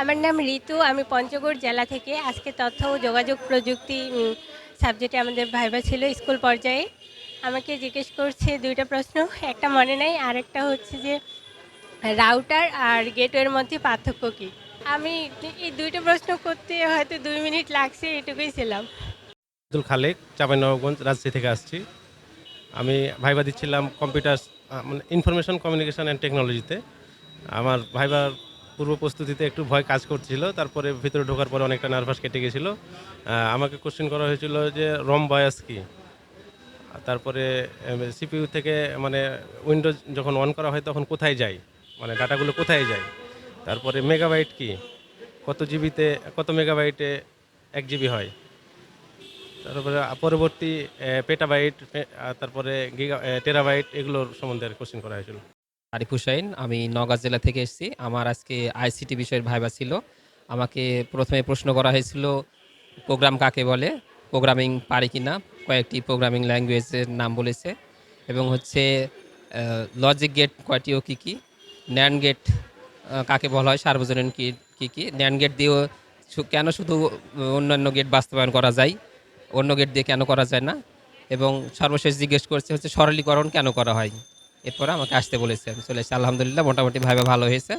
আমার নাম ঋতু, আমি পঞ্চগড় জেলা থেকে। আজকে তথ্য ও যোগাযোগ প্রযুক্তি সাবজেক্টে আমাদের ভাইবা ছিল স্কুল পর্যায়ে। আমাকে জিজ্ঞেস করছে দুইটা প্রশ্ন, একটা মনে নাই আর একটা হচ্ছে যে রাউটার আর গেটওয়ের মধ্যে পার্থক্য কী? আমি এই দুইটা প্রশ্ন করতে হয়তো দুই মিনিট লাগছে, এটুকুই ছিলাম। আব্দুল খালেক, চাঁপাইনবাবগঞ্জ রাজশাহী থেকে আসছি। আমি ভাইবা দিচ্ছিলাম কম্পিউটার মানে ইনফরমেশন কমিউনিকেশন অ্যান্ড টেকনোলজিতে আমার ভাইবার পূর্ব প্রস্তুতিতে একটু ভয় কাজ করছিল, তারপরে ভিতরে ঢোকার পরে অনেকটা নার্ভাস কেটে গেছিল। আমাকে কোশ্চেন করা হয়েছিল যে রম বয়াস কি? তারপরে সিপিইউ থেকে মানে উইন্ডোজ যখন অন করা হয় তখন কোথায় যায়? মানে ডাটাগুলো কোথায় যায়? তারপরে মেগাবাইট কি? কত জিবিতে কত মেগাবাইটে এক জিবি হয়? তারপরে পরবর্তী পেটাবাইট তারপরে গিগা টেরাবাইট এগুলোর সম্বন্ধে কোশ্চেন করা হয়েছিল। আরিফ হুসাইন, আমি নগাঁ জেলা থেকে এসেছি। আমার আজকে আইসিটি বিষয়ের ভাইবা ছিল। আমাকে প্রথমে প্রশ্ন করা হয়েছিল, প্রোগ্রাম কাকে বলে? প্রোগ্রামিং পারি কি না? কয়েকটি প্রোগ্রামিং ল্যাঙ্গুয়েজের নাম বলেছে। এবং হচ্ছে লজিক গেট কয়টি ও কী কী? ন্যান গেট কাকে বলা হয়? সার্বজনীন কী কী কী? ন্যান গেট দিয়েও কেন শুধু অন্যান্য গেট বাস্তবায়ন করা যায়? অন্য গেট দিয়ে কেন করা যায় না? এবং সর্বশেষ জিজ্ঞেস করছে হচ্ছে, সরলীকরণ কেন করা হয়? এরপরে আমাকে আসতে বলেছে আমি চলে এসেছি আলহামদুলিল্লাহ মোটামুটি ভাবে ভালো হয়েছে।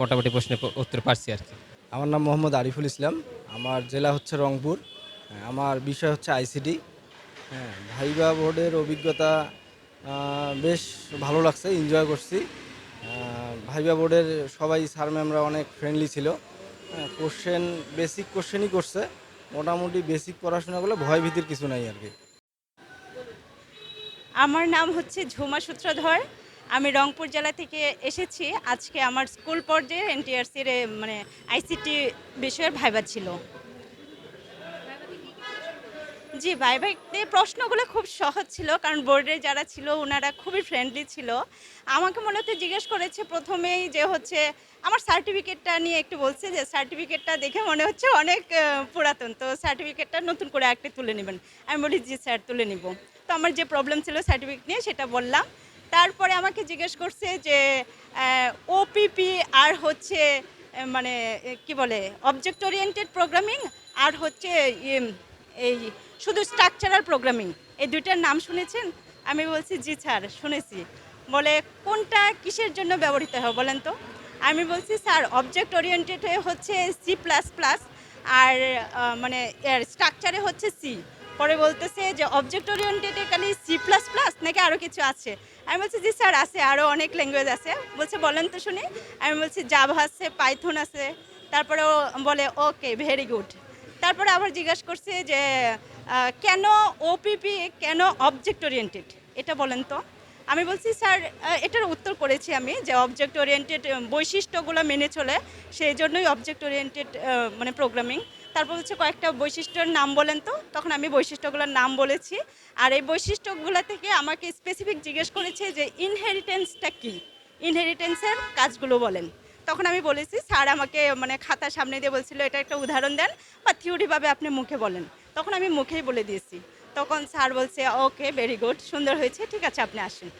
মোটামুটি প্রশ্নের উত্তর পারছি আর কি। আমার নাম মোহাম্মদ আরিফুল ইসলাম। আমার জেলা হচ্ছে রংপুর। হ্যাঁ, আমার বিষয় হচ্ছে আইসিডি। হ্যাঁ ভাইবা বোর্ডের অভিজ্ঞতা বেশ ভালো লাগছে এনজয় করছি। ভাইবা বোর্ডের সবাই স্যার ম্যামরা অনেক ফ্রেন্ডলি ছিল। কোশ্চেন বেসিক কোশ্চেনই করছে। মোটামুটি বেসিক পড়াশোনাগুলো ভয় ভীতির কিছু নাই আর কি। আমার নাম হচ্ছে ঝুমা সূত্রধর। আমি রংপুর জেলা থেকে এসেছি। আজকে আমার স্কুল পর্যায়ে এনটিআরসির মানে আইসিটি বিষয়ের ভাইবা ছিল। জি ভাইভাইতে প্রশ্নগুলো খুব সহজ ছিল, কারণ বোর্ডে যারা ছিল ওনারা খুবই ফ্রেন্ডলি ছিল। আমাকে মনে মূলত জিজ্ঞেস করেছে প্রথমেই যে হচ্ছে, আমার সার্টিফিকেটটা নিয়ে একটু বলছে যে সার্টিফিকেটটা দেখে মনে হচ্ছে অনেক পুরাতন। তো সার্টিফিকেটটা নতুন করে একটা তুলে নেবেন। আমি বলি, জি স্যার, তুলে নিব। তো আমার যে প্রবলেম ছিল সার্টিফিকেট নিয়ে সেটা বললাম। তারপরে আমাকে জিজ্ঞেস করছে যে ওপিপি আর হচ্ছে মানে কি বলে অবজেক্ট ওরিয়েন্টেড প্রোগ্রামিং আর হচ্ছে এই শুধু স্ট্রাকচারাল প্রোগ্রামিং এই দুইটার নাম শুনেছেন? আমি বলছি, জি স্যার, শুনেছি। বলে, কোনটা কিসের জন্য ব্যবহৃত হয় বলেন তো? আমি বলছি, স্যার অবজেক্ট ওরিয়েন্টেড হচ্ছে সি প্লাস প্লাস আর মানে স্ট্রাকচারে হচ্ছে সি পরে বলতেছে যে অবজেক্ট ওরিয়েন্টেডে খালি সি প্লাস প্লাস নাকি আরও কিছু আছে? আমি বলছি, জি স্যার, আছে আরও অনেক ল্যাঙ্গুয়েজ আছে। বলছে, বলেন তো শুনি। আমি বলছি জাভা আছে পাইথন আছে। তারপরে ও বলে ওকে ভেরি গুড তারপরে আবার জিজ্ঞাসা করছে যে কেন ওপিপি কেন অবজেক্ট ওরিয়েন্টেড এটা বলেন তো। আমি বলছি, স্যার এটার উত্তর করেছি আমি যে অবজেক্ট ওরিয়েন্টেড বৈশিষ্ট্যগুলো মেনে চলে, সেই জন্যই অবজেক্ট ওরিয়েন্টেড মানে প্রোগ্রামিং তারপর হচ্ছে কয়েকটা বৈশিষ্ট্যের নাম বলেন তো? তখন আমি বৈশিষ্ট্যগুলোর নাম বলেছি। আর এই বৈশিষ্ট্যগুলো থেকে আমাকে স্পেসিফিক জিজ্ঞেস করেছে যে ইনহেরিটেন্সটা কী? ইনহেরিটেন্সের কাজগুলো বলেন। তখন আমি বলেছি, স্যার আমাকে মানে খাতা সামনে দিয়ে বলছিল, এটা একটা উদাহরণ দেন বা থিওরিভাবে আপনি মুখে বলেন। তখন আমি মুখেই বলে দিয়েছি। তখন স্যার বলছে, ওকে ভেরি গুড সুন্দর হয়েছে, ঠিক আছে, আপনি আসেন।